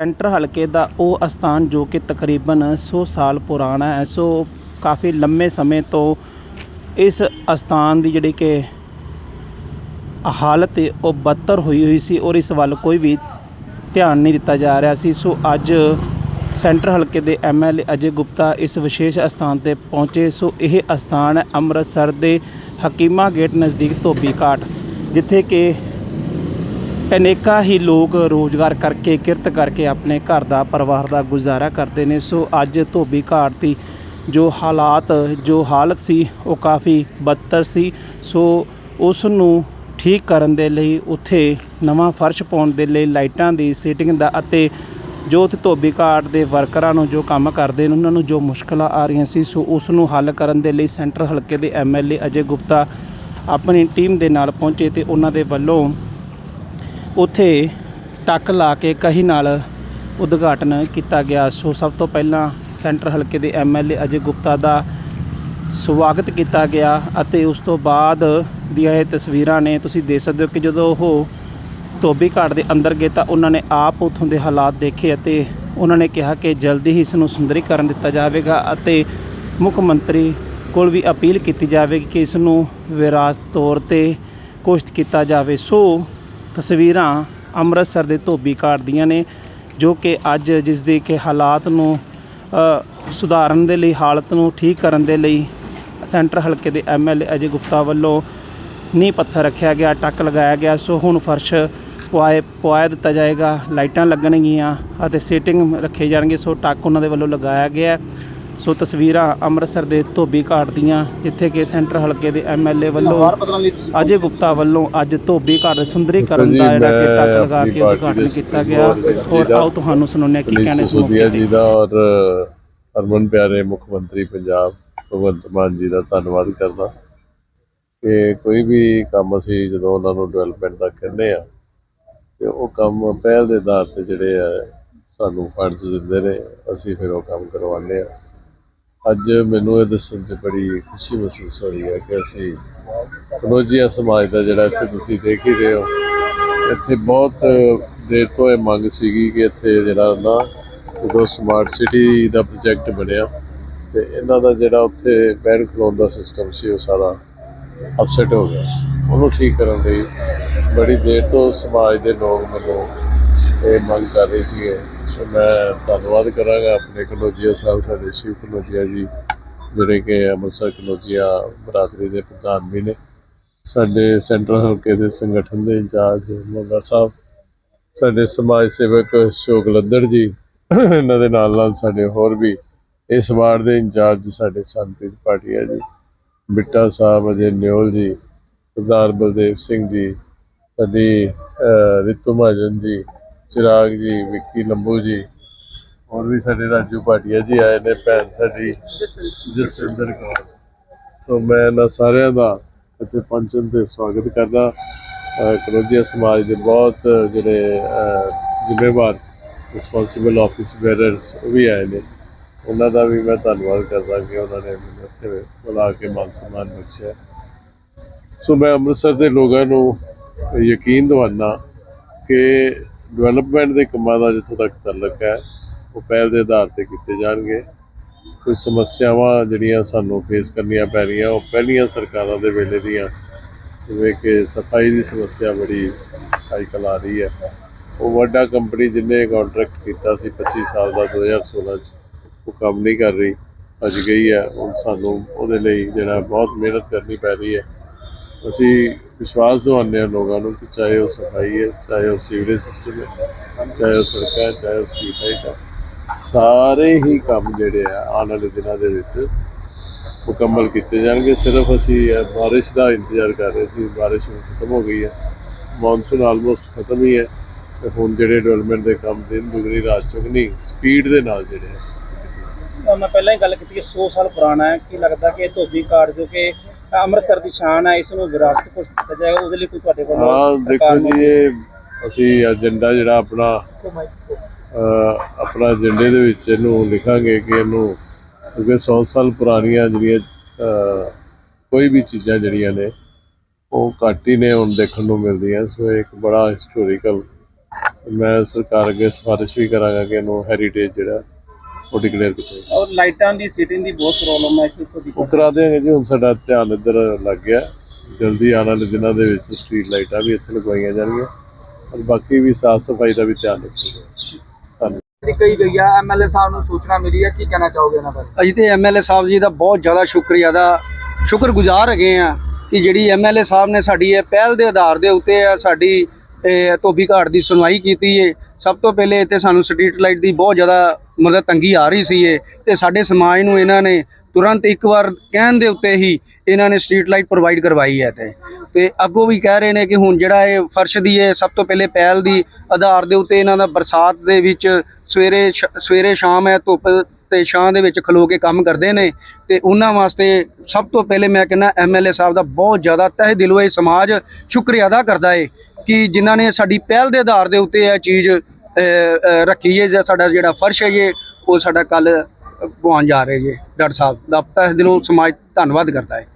Centre ਹਲਕੇ ਦਾ ਉਹ ਅਸਥਾਨ ਜੋ ਕਿ ਤਕਰੀਬਨ 100 ਸਾਲ ਪੁਰਾਣਾ ਹੈ। ਸੋ ਕਾਫੀ ਲੰਮੇ ਸਮੇਂ ਤੋਂ ਇਸ ਅਸਥਾਨ ਦੀ ਜਿਹੜੀ ਕਿ ਹਾਲਤ ਹੈ, ਉਹ ਬਦਤਰ ਹੋਈ ਹੋਈ ਸੀ ਔਰ ਇਸ ਵੱਲ ਕੋਈ ਵੀ ਧਿਆਨ ਨਹੀਂ ਦਿੱਤਾ ਜਾ ਰਿਹਾ ਸੀ। ਸੋ ਅੱਜ ਸੈਂਟਰ ਹਲਕੇ ਦੇ ਐਮਐਲਏ ਅਜੇ ਗੁਪਤਾ ਇਸ ਵਿਸ਼ੇਸ਼ ਅਸਥਾਨ ਤੇ ਪਹੁੰਚੇ। ਸੋ ਇਹ ਅਸਥਾਨ ਹੈ ਅੰਮ੍ਰਿਤਸਰ ਦੇ ਹਕੀਮਾ ਗੇਟ ਨਜ਼ਦੀਕ ਧੋਬੀ ਘਾਟ, ਜਿੱਥੇ ਕਿ ਅਨੇਕਾਂ ਹੀ ਲੋਕ ਰੋਜ਼ਗਾਰ ਕਰਕੇ, ਕਿਰਤ ਕਰਕੇ ਆਪਣੇ ਘਰ ਦਾ ਪਰਿਵਾਰ ਦਾ ਗੁਜ਼ਾਰਾ ਕਰਦੇ ਨੇ। ਸੋ ਅੱਜ ਧੋਬੀ ਘਾਟ ਦੀ ਜੋ ਹਾਲਾਤ, ਜੋ ਹਾਲਤ ਸੀ, ਉਹ ਕਾਫੀ ਬਦਤਰ ਸੀ। ਸੋ ਉਸ ਨੂੰ ਠੀਕ ਕਰਨ ਦੇ ਲਈ ਉੱਥੇ ਨਵਾਂ ਫਰਸ਼ ਪਾਉਣ ਦੇ ਲਈ ਲਾਈਟਾਂ ਦੀ ਸੀਟਿੰਗ ਦਾ ਅਤੇ ਜੋ ਉੱਥੇ ਧੋਬੀ ਘਾਟ ਦੇ ਵਰਕਰਾਂ ਨੂੰ ਜੋ ਕੰਮ ਕਰਦੇ ਨੇ, ਉਹਨਾਂ ਨੂੰ ਜੋ ਮੁਸ਼ਕਲਾਂ ਆ ਰਹੀਆਂ ਸੀ, ਸੋ ਉਸ ਨੂੰ ਹੱਲ ਕਰਨ ਦੇ ਲਈ ਸੈਂਟਰ ਹਲਕੇ ਦੇ ਐਮਐਲਏ ਅਜੇ ਗੁਪਤਾ ਆਪਣੀ ਟੀਮ ਦੇ ਨਾਲ ਪਹੁੰਚੇ ਤੇ ਉਹਨਾਂ ਦੇ ਵੱਲੋਂ ਉੱਥੇ ਟੱਕ ਲਾ ਕੇ ਕਹੀ ਨਾਲ ਉਦਘਾਟਨ ਕੀਤਾ ਗਿਆ। ਸੋ ਸਭ ਤੋਂ ਪਹਿਲਾਂ ਸੈਂਟਰ ਹਲਕੇ ਦੇ ਐਮਐਲਏ ਅਜੇ ਗੁਪਤਾ ਦਾ ਸਵਾਗਤ ਕੀਤਾ ਗਿਆ ਅਤੇ ਉਸ ਤੋਂ ਬਾਅਦ ਦੀਆਂ ਇਹ ਤਸਵੀਰਾਂ ਨੇ ਤੁਸੀਂ ਦੇਖ ਸਕਦੇ ਹੋ ਕਿ ਜਦੋਂ ਉਹ ਧੋਬੀ ਘਾਟ ਦੇ ਅੰਦਰ ਗਏ ਤਾਂ ਉਹਨਾਂ ਨੇ ਆਪ ਉਥੋਂ ਦੇ ਹਾਲਾਤ ਦੇਖੇ ਅਤੇ ਉਹਨਾਂ ਨੇ ਕਿਹਾ ਕਿ ਜਲਦੀ ਹੀ ਇਸ ਨੂੰ ਸੁੰਦਰੀਕਰਨ ਦਿੱਤਾ ਜਾਵੇਗਾ ਅਤੇ ਮੁੱਖ ਮੰਤਰੀ ਕੋਲ ਵੀ ਅਪੀਲ ਕੀਤੀ ਜਾਵੇਗੀ ਕਿ ਇਸ ਨੂੰ ਵਿਰਾਸਤ ਤੌਰ ਤੇ ਕੋਸ਼ਿਸ਼ ਕੀਤਾ ਜਾਵੇ। ਸੋ ਤਸਵੀਰਾਂ ਅੰਮ੍ਰਿਤਸਰ ਦੇ ਧੋਬੀ ਘਾਟ ਦੀਆਂ ਨੇ, ਜੋ ਕਿ ਅੱਜ ਜਿਸ ਦੇ ਕਿ ਹਾਲਾਤ ਨੂੰ ਸੁਧਾਰਨ ਦੇ ਲਈ, ਹਾਲਤ ਨੂੰ ਠੀਕ ਕਰਨ ਦੇ ਲਈ ਸੈਂਟਰ ਹਲਕੇ ਦੇ ਐਮਐਲਏ ਅਜੇ ਗੁਪਤਾ ਵੱਲੋਂ ਨੀਂਹ ਪੱਥਰ ਰੱਖਿਆ ਗਿਆ, ਟੱਕ ਲਗਾਇਆ ਗਿਆ। ਸੋ ਹੁਣ ਫਰਸ਼ ਪੁਆਏ, ਪੁਆਇਆ ਦਿੱਤਾ ਜਾਏਗਾ, ਲਾਈਟਾਂ ਲੱਗਣਗੀਆਂ ਅਤੇ ਸੀਟਿੰਗ ਰੱਖੇ ਜਾਣਗੇ। ਸੋ ਟੱਕ ਉਹਨਾਂ ਦੇ ਵੱਲੋਂ ਲਗਾਇਆ ਗਿਆ। ਸੋ ਤਸਵੀਰਾਂ ਅੰਮ੍ਰਿਤਸਰ ਦੇ ਧੋਬੀ ਘਾਟ ਦੀਆਂ ਜਿੱਥੇ ਕਿ ਸੈਂਟਰ ਹਲਕੇ ਦੇ ਐਮਐਲਏ ਵੱਲੋਂ ਅਜੇ ਗੁਪਤਾ ਵੱਲੋਂ ਅੱਜ ਧੋਬੀ ਘਾਟ ਦੇ ਸੁੰਦਰੀਕਰਨ ਦਾ ਜਿਹੜਾ ਕਿ ਟੱਕ ਲਗਾ ਕੇ ਉਦਘਾਟਨ ਕੀਤਾ ਗਿਆ। ਔਰ ਆਓ ਤੁਹਾਨੂੰ ਸੁਣਾਉਂਦੇ ਕੀ ਕਹਿਣੇ ਮੌਕੇ ਜੀ ਦਾ ਔਰ ਹਰਮਨ ਪਿਆਰੇ ਮੁੱਖ ਮੰਤਰੀ ਪੰਜਾਬ ਭਗਵੰਤ ਮਾਨ ਜੀ ਦਾ ਧੰਨਵਾਦ ਕਰਦਾ। ਕਿ ਕੋਈ ਵੀ ਕੰਮ ਅਸੀਂ ਜਦੋਂ ਉਹਨਾਂ ਨੂੰ ਡਿਵੈਲਪਮੈਂਟ ਦਾ ਕਹਿੰਦੇ ਆ ਤੇ ਉਹ ਕੰਮ ਪਹਿਲ ਦੇ ਆਧਾਰ ਤੇ ਜਿਹੜੇ ਆ ਸਾਨੂੰ ਫੰਡਸ ਦਿੰਦੇ ਨੇ ਅਸੀਂ ਫਿਰ ਉਹ ਕੰਮ ਕਰਵਾਉਂਦੇ ਆ ਅੱਜ ਮੈਨੂੰ ਇਹ ਦੱਸਣ 'ਚ ਬੜੀ ਖੁਸ਼ੀ ਮਹਿਸੂਸ ਹੋ ਰਹੀ ਹੈ ਕਿ ਅਸੀਂ ਕਨੋਜੀਆ ਸਮਾਜ ਦਾ ਜਿਹੜਾ ਇੱਥੇ ਤੁਸੀਂ ਦੇਖ ਹੀ ਰਹੇ ਹੋ, ਇੱਥੇ ਬਹੁਤ ਦੇਰ ਤੋਂ ਇਹ ਮੰਗ ਸੀਗੀ ਕਿ ਇੱਥੇ ਜਿਹੜਾ ਨਾ ਜਦੋਂ ਸਮਾਰਟ ਸਿਟੀ ਦਾ ਪ੍ਰੋਜੈਕਟ ਬਣਿਆ ਤੇ ਇਹਨਾਂ ਦਾ ਜਿਹੜਾ ਉੱਥੇ ਬੈਠ ਖਲੋਣ ਦਾ ਸਿਸਟਮ ਸੀ ਉਹ ਸਾਰਾ ਅਪਸੈਟ ਹੋ ਗਿਆ। ਉਹਨੂੰ ਠੀਕ ਕਰਨ ਲਈ ਬੜੀ ਦੇਰ ਤੋਂ ਸਮਾਜ ਦੇ ਲੋਕ ਮੈਨੂੰ ਇਹ ਮੰਗ ਕਰ ਰਹੇ ਸੀਗੇ। ਤੇ ਮੈਂ ਧੰਨਵਾਦ ਕਰਾਂਗਾ ਆਪਣੇ ਕਲੋਜੀਆ ਸਾਹਿਬ, ਸਾਡੇ ਸ਼ਿਵ ਕਲੋਜੀਆ ਜੀ, ਜਿਹੜੇ ਕਿ ਅੰਮ੍ਰਿਤਸਰ ਕਲੋਜੀਆ ਬਰਾਦਰੀ ਦੇ ਪ੍ਰਧਾਨ ਵੀ ਨੇ। ਸਾਡੇ ਸੈਂਟਰਲ ਹਲਕੇ ਦੇ ਸੰਗਠਨ ਦੇ ਇੰਚਾਰਜ ਮੋਗਾ ਸਾਹਿਬ, ਸਾਡੇ ਸਮਾਜ ਸੇਵਕ ਅਸ਼ੋਕ ਲੱਦੜ ਜੀ, ਇਹਨਾਂ ਦੇ ਨਾਲ ਨਾਲ ਸਾਡੇ ਹੋਰ ਵੀ ਇਸ ਵਾਰਡ ਦੇ ਇੰਚਾਰਜ ਸਾਡੇ ਸੰਪ੍ਰੀਤ ਪਾਟਿਆ ਜੀ, ਬਿੱਟਾ ਸਾਹਿਬ, ਅਜੇ ਨਿਓਲ ਜੀ, ਸਰਦਾਰ ਬਲਦੇਵ ਸਿੰਘ ਜੀ, ਸਾਡੀ ਰਿਤੂ ਮਹਾਜਨ ਜੀ ਚਿਰਾਗ ਜੀ, ਵਿੱਕੀ ਲੰਬੂ ਜੀ, ਹੋਰ ਵੀ ਸਾਡੇ ਰਾਜੂ ਭਾਟੀਆ ਜੀ ਆਏ ਨੇ, ਭੈਣ ਸਾਡੀ ਜਸਵਿੰਦਰ ਕੌਰ। ਸੋ ਮੈਂ ਇਹਨਾਂ ਸਾਰਿਆਂ ਦਾ ਅਤੇ ਪਹੁੰਚਣ ਤੇ ਸਵਾਗਤ ਕਰਦਾ। ਅਹ ਸਮਾਜ ਦੇ ਬਹੁਤ ਜਿਹੜੇ ਜ਼ਿੰਮੇਵਾਰ ਰਿਸਪੌਂਸਿਬਲ ਆਫਿਸ ਬੇਅਰਰਸ ਉਹ ਵੀ ਆਏ ਨੇ। ਉਹਨਾਂ ਦਾ ਵੀ ਮੈਂ ਧੰਨਵਾਦ ਕਰਦਾ ਕਿ ਉਹਨਾਂ ਨੇ ਮੈਨੂੰ ਇੱਥੇ ਬੁਲਾ ਕੇ ਮਾਨ ਸਨਮਾਨ ਬਖਸ਼ਿਆ। ਸੋ ਮੈਂ ਅੰਮ੍ਰਿਤਸਰ ਦੇ ਲੋਕਾਂ ਨੂੰ ਯਕੀਨ ਦਿਵਾਨਾ ਕਿ ਡਿਵੈਲਪਮੈਂਟ ਦੇ ਕੰਮਾਂ ਦਾ ਜਿੱਥੋਂ ਤੱਕ ਤਾਲੁਕ ਹੈ, ਉਹ ਪਹਿਲ ਦੇ ਆਧਾਰ ਤੇ ਕੀਤੇ ਜਾਣਗੇ। ਕੋਈ ਸਮੱਸਿਆਵਾਂ ਜਿਹੜੀਆਂ ਸਾਨੂੰ ਫੇਸ ਕਰਨੀਆਂ ਪੈ ਰਹੀਆਂ, ਉਹ ਪਹਿਲੀਆਂ ਸਰਕਾਰਾਂ ਦੇ ਵੇਲੇ ਦੀਆਂ, ਜਿਵੇਂ ਕਿ ਸਫ਼ਾਈ ਦੀ ਸਮੱਸਿਆ ਬੜੀ ਅੱਜਕੱਲ੍ਹ ਆ ਰਹੀ ਹੈ। ਉਹ ਵੱਡਾ ਕੰਪਨੀ ਜਿਹਨੇ ਕੰਟਰੈਕਟ ਕੀਤਾ ਸੀ 25 ਸਾਲ ਦਾ 2016 ਚ, ਉਹ ਕੰਮ ਨਹੀਂ ਕਰ ਰਹੀ ਅੱਜ ਗਈ ਹੈ। ਹੁਣ ਸਾਨੂੰ ਉਹਦੇ ਲਈ ਜਿਹੜਾ ਬਹੁਤ ਮਿਹਨਤ ਕਰਨੀ ਪੈ ਰਹੀ ਹੈ। ਅਸੀਂ ਵਿਸ਼ਵਾਸ ਦਿਵਾਉਂਦੇ ਹਾਂ ਲੋਕਾਂ ਨੂੰ ਕਿ ਚਾਹੇ ਉਹ ਸਫ਼ਾਈ ਹੈ, ਚਾਹੇ ਉਹ ਸੀਵਰੇਜ ਸਿਸਟਮ ਹੈ, ਚਾਹੇ ਉਹ ਸੜਕਾਂ ਹੈ, ਚਾਹੇ ਉਹ ਸਟਰੀਟ ਹੈ, ਸਾਰੇ ਹੀ ਕੰਮ ਜਿਹੜੇ ਆ, ਆਉਣ ਵਾਲੇ ਦਿਨਾਂ ਦੇ ਵਿੱਚ ਮੁਕੰਮਲ ਕੀਤੇ ਜਾਣਗੇ। ਸਿਰਫ ਅਸੀਂ ਇਹ ਬਾਰਿਸ਼ ਦਾ ਇੰਤਜ਼ਾਰ ਕਰ ਰਹੇ ਸੀ, ਬਾਰਿਸ਼ ਹੁਣ ਖਤਮ ਹੋ ਗਈ ਹੈ ਮੌਨਸੂਨ ਆਲਮੋਸਟ ਖਤਮ ਹੀ ਹੈ ਤੇ ਹੁਣ ਜਿਹੜੇ ਡਿਵੈਲਪਮੈਂਟ ਦੇ ਕੰਮ ਦਿਨ ਦੁਗਣੀ, ਰਾਤ ਚੁਗਣੀ ਸਪੀਡ ਦੇ ਨਾਲ ਜਿਹੜੇ ਆ। ਮੈਂ ਪਹਿਲਾਂ ਹੀ ਗੱਲ ਕੀਤੀ ਕਿ 100 ਸਾਲ ਪੁਰਾਣਾ ਹੈ, ਕੀ ਲੱਗਦਾ ਕਿ ਇਹ ਧੋਬੀ ਘਾਟ ਜੋ ਕਿ ਅੰਮ੍ਰਿਤਸਰ ਦੀ ਸ਼ਾਨ ਹੈ ਇਸ ਨੂੰ ਵਿਰਾਸਤ ਕੋਲ ਦਿੱਤਾ ਜਾਏਗਾ ਉਹਦੇ ਲਈ ਕੋਈ ਤੁਹਾਡੇ ਵੱਲੋਂ ਹਾਂ ਦੇਖੋ ਜੀ ਇਹ ਅਸੀਂ ਏਜੰਡਾ ਜਿਹੜਾ ਆਪਣਾ ਆਪਣਾ ਏਜੰਡੇ ਦੇ ਵਿੱਚ ਇਹਨੂੰ ਲਿਖਾਂਗੇ ਕਿ ਇਹਨੂੰ ਕਿਉਂਕਿ 100 ਸਾਲ ਪੁਰਾਣੀਆਂ ਜਿਹੜੀਆਂ ਕੋਈ ਵੀ ਚੀਜ਼ਾਂ ਜਿਹੜੀਆਂ ਨੇ ਉਹ ਘੱਟ ਹੀ ਨੇ ਹੁਣ ਦੇਖਣ ਨੂੰ ਮਿਲਦੀਆਂ। ਸੋ ਇੱਕ ਬੜਾ ਹਿਸਟੋਰੀਕਲ ਮੈਂ ਸਰਕਾਰ ਅੱਗੇ ਸਿਫਾਰਿਸ਼ ਵੀ ਕਰਾਂਗਾ ਕਿ ਇਹਨੂੰ ਹੈਰੀਟੇਜ ਜਿਹੜਾ ਉਹ ਡਿਕਲੇਅਰ ਕੀਤਾ। ਔਰ ਲਾਈਟਾਂ ਦੀ ਸੀਟਿੰਗ ਦੀ ਬਹੁਤ ਪ੍ਰੋਬਲਮ ਹੈ ਇਸ ਤੋਂ ਉਹ ਕਰਾ ਦਿਆਂਗੇ ਜੀ ਹੁਣ ਸਾਡਾ ਧਿਆਨ ਇੱਧਰ ਲੱਗ ਗਿਆ। ਜਲਦੀ ਆਉਣ ਵਾਲੇ ਦਿਨਾਂ ਦੇ ਵਿੱਚ ਸਟਰੀਟ ਲਾਈਟਾਂ ਵੀ ਇੱਥੇ ਲਗਵਾਈਆਂ ਜਾਣਗੀਆਂ। ਔਰ ਬਾਕੀ ਵੀ ਸਾਫ਼ ਸਫ਼ਾਈ ਦਾ ਵੀ ਧਿਆਨ ਰੱਖਿਆ ਧੰਨਵਾਦ। ਜਿਹੜੀ ਕਹੀ ਗਈ ਆ ਐਮਐਲਏ ਸਾਹਿਬ ਨੂੰ ਸੂਚਨਾ ਮਿਲੀ ਹੈ ਕੀ ਕਹਿਣਾ ਚਾਹੋਗੇ ਇਹਨਾਂ ਬਾਰੇ? ਅਸੀਂ ਤੇ ਐਮਐਲਏ ਸਾਹਿਬ ਜੀ ਦਾ ਬਹੁਤ ਜ਼ਿਆਦਾ ਸ਼ੁਕਰੀਆ ਦਾ ਸ਼ੁਕਰਗੁਜ਼ਾਰ ਹੈਗੇ ਆ ਕਿ ਜਿਹੜੀ ਐਮਐਲਏ ਸਾਹਿਬ ਨੇ ਸਾਡੀ ਇਹ ਪਹਿਲ ਦੇ ਆਧਾਰ ਦੇ ਉੱਤੇ ਆ ਸਾਡੀ ਇਹ ਧੋਬੀ ਘਾਟ ਦੀ ਸੁਣਵਾਈ ਕੀਤੀ ਏ। ਸਭ ਤੋਂ ਪਹਿਲੇ ਇੱਥੇ ਸਾਨੂੰ ਸਟਰੀਟ ਲਾਈਟ ਦੀ ਬਹੁਤ ਜ਼ਿਆਦਾ ਮਤਲਬ ਤੰਗੀ ਆ ਰਹੀ ਸੀ ਇਹ ਤੇ ਸਾਡੇ ਸਮਾਜ ਨੂੰ ਇਹਨਾਂ ਨੇ ਤੁਰੰਤ ਇੱਕ ਵਾਰ ਕਹਿਣ ਦੇ ਉੱਤੇ ਹੀ ਇਹਨਾਂ ਨੇ ਸਟਰੀਟ ਲਾਈਟ ਪ੍ਰੋਵਾਈਡ ਕਰਵਾਈ ਹੈ ਤੇ। ਤੇ ਅੱਗੋਂ ਵੀ ਕਹਿ ਰਹੇ ਨੇ ਕਿ ਹੁਣ ਜਿਹੜਾ ਇਹ ਫਰਸ਼ ਦੀ ਇਹ ਸਭ ਤੋਂ ਪਹਿਲੇ ਪਹਿਲ ਦੀ ਆਧਾਰ ਦੇ ਉੱਤੇ ਇਹਨਾਂ ਦਾ ਬਰਸਾਤ ਦੇ ਵਿੱਚ ਸਵੇਰੇ ਸ਼- ਸਵੇਰੇ ਸ਼ਾਮ ਹੈ, ਧੁੱਪ ਤੇ ਛਾਂ ਦੇ ਵਿੱਚ ਖਲੋ ਕੇ ਕੰਮ ਕਰਦੇ ਨੇ ਤੇ ਉਹਨਾਂ ਵਾਸਤੇ ਸਭ ਤੋਂ ਪਹਿਲੇ ਮੈਂ ਕਹਿੰਦਾ ਐਮਐਲਏ ਸਾਹਿਬ ਦਾ ਬਹੁਤ ਜ਼ਿਆਦਾ ਤਹਿ ਦਿਲੋਂ ਇਹ ਸਮਾਜ ਸ਼ੁਕਰੀਆ ਅਦਾ ਕਰਦਾ ਏ ਕਿ ਜਿਨ੍ਹਾਂ ਨੇ ਸਾਡੀ ਪਹਿਲ ਦੇ ਆਧਾਰ ਦੇ ਉੱਤੇ ਇਹ ਚੀਜ਼ ਰੱਖੀ ਹੈ ਜਾਂ ਸਾਡਾ ਜਿਹੜਾ ਫਰਸ਼ ਹੈ ਜੇ ਉਹ ਸਾਡਾ ਕੱਲ ਪਵਾਉਣ ਜਾ ਰਹੇ ਜੇ ਡਾਕਟਰ ਸਾਹਿਬ। ਦਾ ਤਹਿ ਦਿਲੋਂ ਸਮਾਜ ਧੰਨਵਾਦ ਕਰਦਾ ਹੈ।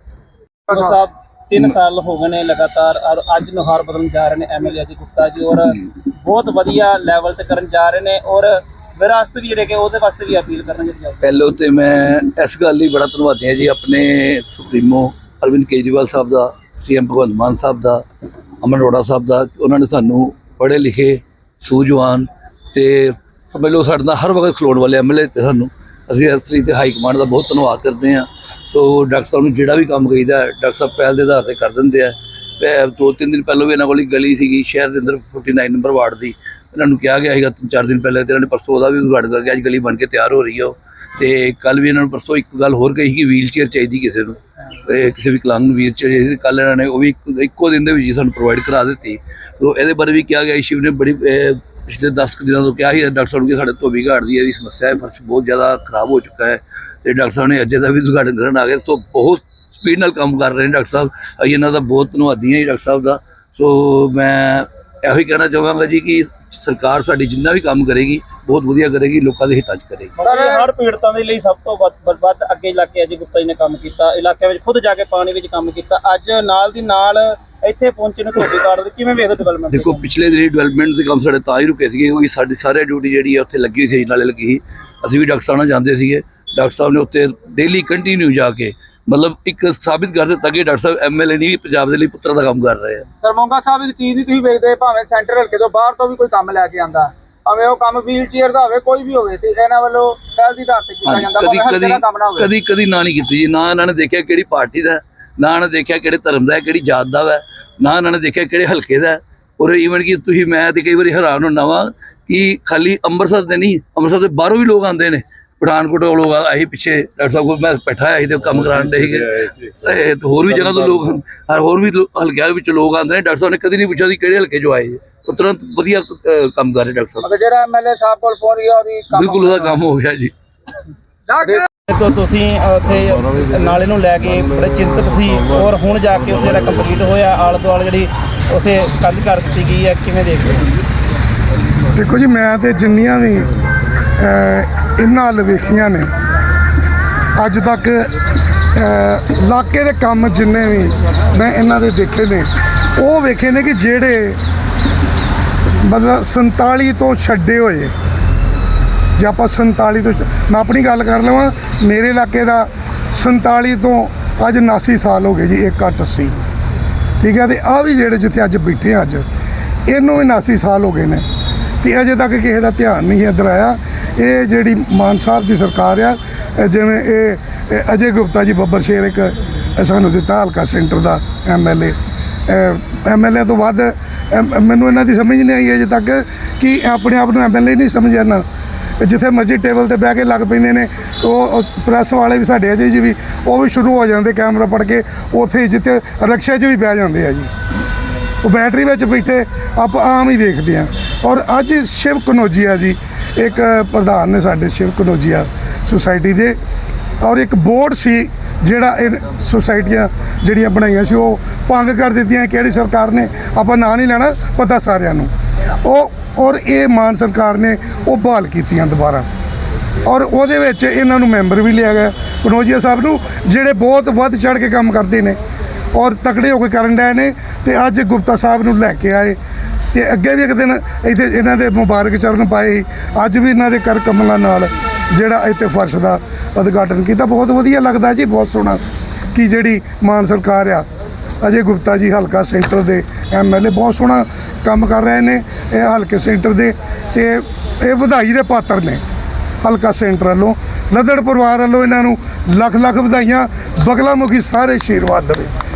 ਡਾਕਟਰ ਸਾਹਿਬ 3 ਸਾਲ ਹੋ ਗਏ ਨੇ ਲਗਾਤਾਰ ਔਰ ਅੱਜ ਨੁਹਾਰ ਬਦਲਣ ਜਾ ਰਹੇ ਨੇ ਐਮਐਲਏ ਅਜੀ ਗੁਪਤਾ ਜੀ ਔਰ ਬਹੁਤ ਵਧੀਆ ਲੈਵਲ ਤੇ ਕਰਨ ਜਾ ਰਹੇ ਨੇ ਔਰ ਵਿਰਾਸਤ ਵੀ ਜਿਹੜੇ ਕਿ ਉਹਦੇ ਵਾਸਤੇ ਵੀ ਅਪੀਲ ਕਰਨਗੇ ਪੰਜਾਬ ਪਹਿਲੋਂ ਤੇ ਮੈਂ ਇਸ ਗੱਲ ਲਈ ਬੜਾ ਧੰਨਵਾਦੀ ਹਾਂ ਜੀ ਆਪਣੇ ਸੁਪਰੀਮੋ ਅਰਵਿੰਦ ਕੇਜਰੀਵਾਲ ਸਾਹਿਬ ਦਾ ਸੀਐਮ ਭਗਵੰਤ ਮਾਨ ਸਾਹਿਬ ਦਾ ਅਮਨ ਅਰੋੜਾ ਸਾਹਿਬ ਦਾ ਉਹਨਾਂ ਨੇ ਸਾਨੂੰ ਪੜ੍ਹੇ ਲਿਖੇ ਸੂਝਵਾਨ ਤੇ ਸਮਝ ਲਓ ਸਾਡੇ ਨਾਲ ਹਰ ਵਕਤ ਖਲੋਣ ਵਾਲੇ ਐਮਐਲਏ ਤੇ ਸਾਨੂੰ, ਅਸੀਂ ਇਸ ਲਈ ਤੇ ਹਾਈ ਕਮਾਂਡ ਦਾ ਬਹੁਤ ਧੰਨਵਾਦ ਕਰਦੇ ਹਾਂ। ਸੋ ਡਾਕਟਰ ਸਾਹਿਬ ਨੂੰ ਜਿਹੜਾ ਵੀ ਕੰਮ ਕਰੀਦਾ ਡਾਕਟਰ ਸਾਹਿਬ ਪਹਿਲ ਦੇ ਆਧਾਰ ਤੇ ਕਰ ਦਿੰਦੇ ਆ। ਤੇ ਦੋ ਤਿੰਨ ਦਿਨ ਪਹਿਲਾਂ ਵੀ ਇਹਨਾਂ ਕੋਲ ਗਲੀ ਸੀਗੀ, ਸ਼ਹਿਰ ਦੇ ਅੰਦਰ 49 ਨੰਬਰ ਵਾਰਡ ਦੀ। ਇਹਨਾਂ ਨੂੰ ਕਿਹਾ ਗਿਆ ਸੀਗਾ ਤਿੰਨ ਚਾਰ ਦਿਨ ਪਹਿਲਾਂ ਤੇ ਇਹਨਾਂ ਨੇ ਪਰਸੋਂ ਉਹਦਾ ਵੀ ਉਦਘਾਟਨ ਕਰਕੇ ਅੱਜ ਗਲੀ ਬਣ ਕੇ ਤਿਆਰ ਹੋ ਰਹੀ ਹੈ ਉਹ। ਤੇ ਕੱਲ ਵੀ ਇਹਨਾਂ ਨੂੰ ਪਰਸੋਂ ਇੱਕ ਗੱਲ ਹੋਰ ਕਹੀ ਕਿ ਵੀਲ ਚੇਅਰ ਚਾਹੀਦੀ ਕਿਸੇ ਨੂੰ। ਤੇ ਕਿਸੇ ਵਿਕਲਾਂਗ ਨੂੰ ਵੀਲ ਚੇਅਰ ਚਾਹੀਦੀ। ਕੱਲ ਇਹਨਾਂ ਨੇ ਉਹ ਵੀ ਇੱਕੋ ਦਿਨ ਦੇ ਵਿੱਚ ਹੀ ਸਾਨੂੰ ਪ੍ਰੋਵਾਈਡ ਕਰਾ ਦਿੱਤੀ। ਸੋ ਇਹਦੇ ਬਾਰੇ ਵੀ ਕਿਹਾ ਗਿਆ ਸ਼ਿਵ ਨੇ ਬੜੀ ਪਿਛਲੇ 10 ਕੁ ਦਿਨਾਂ ਤੋਂ ਕਿਹਾ ਸੀ, ਡਾਕਟਰ ਸਾਹਿਬ ਨੂੰ ਕਿ ਸਾਡੇ ਧੋਬੀ ਘਾਟ ਦੀ ਇਹਦੀ ਸਮੱਸਿਆ ਹੈ, ਫਰਸ਼ ਬਹੁਤ ਜ਼ਿਆਦਾ ਖਰਾਬ ਹੋ ਚੁੱਕਾ ਹੈ। ਤੇ ਡਾਕਟਰ ਸਾਹਿਬ ਨੇ ਅੱਜ ਦਾ ਵੀ ਉਦਘਾਟਨ ਕਰਨ ਆ ਗਏ। ਸੋ ਬਹੁਤ ਸਪੀਡ ਨਾਲ ਕੰਮ ਕਰ ਰਹੇ ਨੇ ਡਾਕਟਰ ਸਾਹਿਬ। ਅਸੀਂ ਇਹਨਾਂ ਦਾ ਬਹੁਤ ਧੰਨਵਾਦੀ ਹਾਂ ਜੀ ਡਾਕਟਰ ਸਾਹਿਬ ਦਾ। ਸੋ ਮੈਂ ਇਹੋ ਹੀ ਕਹਿਣਾ ਚਾਹਾਂਗਾ ਜੀ ਕਿ ਸਰਕਾਰ ਸਾਡੀ ਜਿੰਨਾ ਵੀ ਕੰਮ ਕਰੇਗੀ ਬਹੁਤ ਵਧੀਆ ਕਰੇਗੀ ਲੋਕਾਂ ਦੇ ਹਿੱਤਾਂ 'ਚ ਕਰੇਗੀ। ਸਰ ਹਰ ਪੀੜਤਾਂ ਦੇ ਲਈ ਸਭ ਤੋਂ ਵੱਧ ਵੱਧ- ਅੱਗੇ ਇਲਾਕੇ ਅਜੀ ਗੁਪਤਾ ਜੀ ਨੇ ਕੰਮ ਕੀਤਾ ਇਲਾਕੇ ਵਿੱਚ ਖੁਦ ਜਾ ਕੇ ਪਾਣੀ ਵਿੱਚ ਕੰਮ ਕੀਤਾ ਅੱਜ ਨਾਲ ਦੀ ਨਾਲ ਇੱਥੇ ਪਹੁੰਚੇ ਨੇ ਧੋਬੀ ਕਾਰਡ ਦੇ ਕਿਵੇਂ ਵੇਖਦੇ ਡਿਵੈਲਪਮੈਂਟ ਦੇਖੋ ਪਿਛਲੇ ਦਿਨੀ ਡਿਵੈਲਪਮੈਂਟ ਦੇ ਕੰਮ ਸਾਡੇ ਤਾਂ ਹੀ ਰੁਕੇ ਸੀਗੇ ਕਿਉਂਕਿ ਸਾਡੀ ਸਾਰੇ ਡਿਊਟੀ ਜਿਹੜੀ ਹੈ ਉੱਥੇ ਲੱਗੀ ਸੀ ਨਾਲੇ ਲੱਗੀ ਸੀ। ਅਸੀਂ ਵੀ ਡਾਕਟਰ ਸਾਹਿਬ ਨਾਲ ਜਾਂਦੇ ਸੀਗੇ। ਡਾਕਟਰ ਸਾਹਿਬ ਨੇ ਉੱਥੇ ਡੇਲੀ ਕੰਟੀਨਿਊ ਜਾ ਕੇ ਮਤਲਬ ਇੱਕ ਸਾਬਿਤ ਕਰ ਦਿੱਤਾ ਕਿ ਡਾਕਟਰ ਸਾਹਿਬ ਐਮਐਲਏ ਨਹੀਂ ਪੰਜਾਬ ਦੇ ਲਈ ਪੁੱਤਰਾਂ ਦਾ ਕੰਮ ਕਰ ਰਹੇ ਆ। ਸਰਮੋਂਗਾ ਸਾਹਿਬ ਇੱਕ ਚੀਜ਼ ਦੀ ਤੁਸੀਂ ਵੇਖਦੇ ਭਾਵੇਂ ਸੈਂਟਰ ਹਲਕੇ ਤੋਂ ਬਾਹਰ ਤੋਂ ਵੀ ਕੋਈ ਕੰਮ ਲੈ ਕੇ ਆਂਦਾ ਭਾਵੇਂ ਉਹ ਕੰਮ ਵੀਲ ਚੇਅਰ ਦਾ ਹੋਵੇ ਕੋਈ ਵੀ ਹੋਵੇ ਤੇ ਇਹਨਾਂ ਵੱਲੋਂ ਪਹਿਲ ਦੀ ਆਧਾਰ ਤੇ ਕੀਤਾ ਜਾਂਦਾ ਕਦੀ ਕਦੀ ਕਦੀ ਕਦੀ ਨਾ ਨਹੀਂ ਕੀਤੀ ਜੀ ਨਾ ਇਹਨਾਂ ਨੇ ਦੇਖਿਆ ਕਿਹੜੀ ਪਾਰਟੀ ਦਾ ਹੈ, ਨਾ ਇਹਨਾਂ ਨੇ ਦੇਖਿਆ ਕਿਹੜੇ ਧਰਮ ਦਾ ਹੈ ਕਿਹੜੀ ਜਾਤ ਦਾ ਹੈ ਨਾ ਇਹਨਾਂ ਨੇ ਦੇਖਿਆ ਕਿਹੜੇ ਹਲਕੇ ਦਾ ਹੈ। ਔਰ ਈਵਨ ਕਿ ਤੁਸੀਂ ਮੈਂ ਤੇ ਕਈ ਵਾਰੀ ਹੈਰਾਨ ਹੁੰਦਾ ਵਾਂ ਕਿ ਖਾਲੀ ਅੰਮ੍ਰਿਤਸਰ ਦੇ ਨਹੀਂ ਅੰਮ੍ਰਿਤਸਰ ਦੇ ਬਾਹਰੋਂ ਵੀ ਲੋਕ ਆਉਂਦੇ ਨੇ ਪਠਾਨਕੋਟ ਤੋਂ ਲੋਕ ਸੀ ਪਿੱਛੇ ਡਾਕਟਰ ਸਾਹਿਬ ਕੋਲ ਮੈਂ ਬੈਠਾ ਆਇਆ ਸੀ ਤੇ ਕੰਮ ਕਰਾਉਣ ਦੇ ਸੀਗੇ। ਤੇ ਹੋਰ ਵੀ ਜਗ੍ਹਾ ਤੋਂ ਲੋਕ ਹਰ ਹੋਰ ਵੀ ਹਲਕਿਆਂ ਵਿੱਚ ਲੋਕ ਆਉਂਦੇ ਨੇ। ਡਾਕਟਰ ਸਾਹਿਬ ਨੇ ਕਦੀ ਨਹੀਂ ਪੁੱਛਿਆ ਸੀ ਕਿਹੜੇ ਹਲਕੇ ਚੋਂ ਆਏ ਜੀ। ਉਹ ਤੁਰੰਤ ਵਧੀਆ ਕੰਮ ਕਰ ਰਹੇ ਡਾਕਟਰ ਸਾਹਿਬ। ਜਿਹੜਾ ਐਮਐਲਏ ਸਾਹਿਬ ਕੋਲ ਪਹੁੰਚ ਗਿਆ ਉਹਦੀ ਕੰਮ ਬਿਲਕੁਲ ਉਹਦਾ ਕੰਮ ਹੋ ਗਿਆ ਜੀ। ਤੋਂ ਤੁਸੀਂ ਉੱਥੇ ਨਾਲੇ ਨੂੰ ਲੈ ਕੇ ਬੜੇ ਚਿੰਤਤ ਸੀ। ਔਰ ਹੁਣ ਜਾ ਕੇ ਉੱਥੇ ਜਿਹੜਾ ਕੰਪਲੀਟ ਹੋਇਆ ਆਲੇ ਦੁਆਲੇ ਜਿਹੜੀ ਉੱਥੇ ਕੰਧ ਕਰ ਦਿੱਤੀ ਗਈ ਹੈ ਕਿਵੇਂ ਦੇਖਦੇ ਹੋ? ਦੇਖੋ ਜੀ ਮੈਂ ਤੇ ਜਿੰਨੀਆਂ ਵੀ ਇਹਨਾਂ ਵੱਲ ਵੇਖੀਆਂ ਨੇ। ਅੱਜ ਤੱਕ ਇਲਾਕੇ ਦੇ ਕੰਮ ਜਿੰਨੇ ਵੀ ਮੈਂ ਇਹਨਾਂ ਦੇ ਦੇਖੇ ਨੇ, ਉਹ ਵੇਖੇ ਨੇ ਕਿ ਜਿਹੜੇ ਮਤਲਬ 47 ਤੋਂ ਛੱਡੇ ਹੋਏ, ਜੇ ਆਪਾਂ 47 ਤੋਂ ਮੈਂ ਆਪਣੀ ਗੱਲ ਕਰ ਲਵਾਂ, ਮੇਰੇ ਇਲਾਕੇ ਦਾ 47 ਤੋਂ ਅੱਜ 79 ਸਾਲ ਹੋ ਗਏ ਜੀ 180 ਠੀਕ ਹੈ, ਤੇ ਆ ਵੀ ਜਿਹੜੇ ਜਿੱਥੇ ਅੱਜ ਬੈਠੇ ਆ ਅੱਜ, ਇਹਨੂੰ ਵੀ 79 ਸਾਲ ਹੋ ਗਏ ਨੇ। ਤੇ ਅਜੇ ਤੱਕ ਕਿਸੇ ਦਾ ਧਿਆਨ ਨਹੀਂ ਇੱਧਰ ਆਇਆ। ਇਹ ਜਿਹੜੀ ਮਾਨ ਸਾਹਿਬ ਦੀ ਸਰਕਾਰ ਆ ਜਿਵੇਂ ਇਹ ਅਜੇ ਗੁਪਤਾ ਜੀ ਬੱਬਰ ਸ਼ੇਰ ਇੱਕ ਸਾਨੂੰ ਦਿੱਤਾ ਹਲਕਾ ਸੈਂਟਰ ਦਾ ਐਮਐਲਏ ਐਮਐਲਏ ਤੋਂ ਬਾਅਦ ਐਮ- ਮੈਨੂੰ ਇਹਨਾਂ ਦੀ ਸਮਝ ਨਹੀਂ ਆਈ ਅਜੇ ਤੱਕ ਕਿ ਆਪਣੇ ਆਪ ਨੂੰ ਐਮਐਲਏ ਨਹੀਂ ਸਮਝਿਆ ਨਾ ਜਿੱਥੇ ਮਰਜ਼ੀ ਟੇਬਲ ਤੇ ਬਹਿ ਕੇ ਲੱਗ ਪੈਂਦੇ ਨੇ, ਉਹ ਪ੍ਰੈਸ ਵਾਲੇ ਵੀ ਸਾਡੇ ਅਜੇ ਜੀ ਵੀ, ਉਹ ਵੀ ਸ਼ੁਰੂ ਹੋ ਜਾਂਦੇ ਕੈਮਰਾ ਫੜ ਕੇ, ਉੱਥੇ ਜਿੱਥੇ ਰਕਸ਼ੇ 'ਚ ਵੀ ਬਹਿ ਜਾਂਦੇ ਆ ਜੀ। ਉਹ ਬੈਟਰੀ ਵਿੱਚ ਬੈਠੇ ਆਪਾਂ ਆਮ ਹੀ ਦੇਖਦੇ ਆ ਔਰ ਅੱਜ ਸ਼ਿਵ ਕਨੋਜੀਆ ਜੀ ਇੱਕ ਪ੍ਰਧਾਨ ਨੇ ਸਾਡੇ ਸ਼ਿਵ ਕਨੋਜੀਆ ਸੁਸਾਇਟੀ ਦੇ। ਔਰ ਇੱਕ ਬੋਰਡ ਸੀ ਜਿਹੜਾ ਇਹ ਸੁਸਾਇਟੀਆਂ ਜਿਹੜੀਆਂ ਬਣਾਈਆਂ ਸੀ, ਉਹ ਭੰਗ ਕਰ ਦਿੱਤੀਆਂ, ਕਿਹੜੀ ਸਰਕਾਰ ਨੇ, ਆਪਾਂ ਨਾਂ ਨਹੀਂ ਲੈਣਾ, ਪਤਾ ਸਾਰਿਆਂ ਨੂੰ। ਉਹ, ਔਰ ਇਹ ਮਾਨ ਸਰਕਾਰ ਨੇ ਉਹ ਬਹਾਲ ਕੀਤੀਆਂ ਦੁਬਾਰਾ। ਔਰ ਉਹਦੇ ਵਿੱਚ ਇਹਨਾਂ ਨੂੰ ਮੈਂਬਰ ਵੀ ਲਿਆ ਗਿਆ, ਕਨੋਜੀਆ ਸਾਹਿਬ ਨੂੰ, ਜਿਹੜੇ ਬਹੁਤ ਵੱਧ ਚੜ ਕੇ ਕੰਮ ਕਰਦੇ ਨੇ। ਔਰ ਤਕੜੇ ਹੋ ਕੇ ਕਰਨ ਡਏ ਨੇ ਤੇ ਅੱਜ ਗੁਪਤਾ ਸਾਹਿਬ ਨੂੰ ਲੈ ਕੇ ਆਏ ਤੇ ਅੱਗੇ ਵੀ ਇੱਕ ਦਿਨ ਇੱਥੇ ਇਹਨਾਂ ਦੇ ਮੁਬਾਰਕ ਚਰਨ ਪਾਏ ਸੀ। ਅੱਜ ਵੀ ਇਹਨਾਂ ਦੇ ਕਰ ਕਮਲਾਂ ਨਾਲ ਜਿਹੜਾ ਇੱਥੇ ਫਰਸ਼ ਦਾ ਉਦਘਾਟਨ ਕੀਤਾ ਬਹੁਤ ਵਧੀਆ ਲੱਗਦਾ ਜੀ, ਬਹੁਤ ਸੋਹਣਾ ਕਿ ਜਿਹੜੀ ਮਾਨ ਸਰਕਾਰ ਆ, ਅਜੇ ਗੁਪਤਾ ਜੀ ਹਲਕਾ ਸੈਂਟਰ ਦੇ ਐਮਐਲਏ ਬਹੁਤ ਸੋਹਣਾ ਕੰਮ ਕਰ ਰਹੇ ਨੇ ਇਹ ਹਲਕੇ ਸੈਂਟਰ ਦੇ ਤੇ ਇਹ ਵਧਾਈ ਦੇ ਪਾਤਰ ਨੇ ਹਲਕਾ ਸੈਂਟਰ ਵੱਲੋਂ ਲੱਦੜ ਪਰਿਵਾਰ ਵੱਲੋਂ ਇਹਨਾਂ ਨੂੰ ਲੱਖ ਲੱਖ ਵਧਾਈਆਂ ਬਗਲਾ ਮੁਖੀ ਸਾਰੇ ਆਸ਼ੀਰਵਾਦ ਦੇਵੇ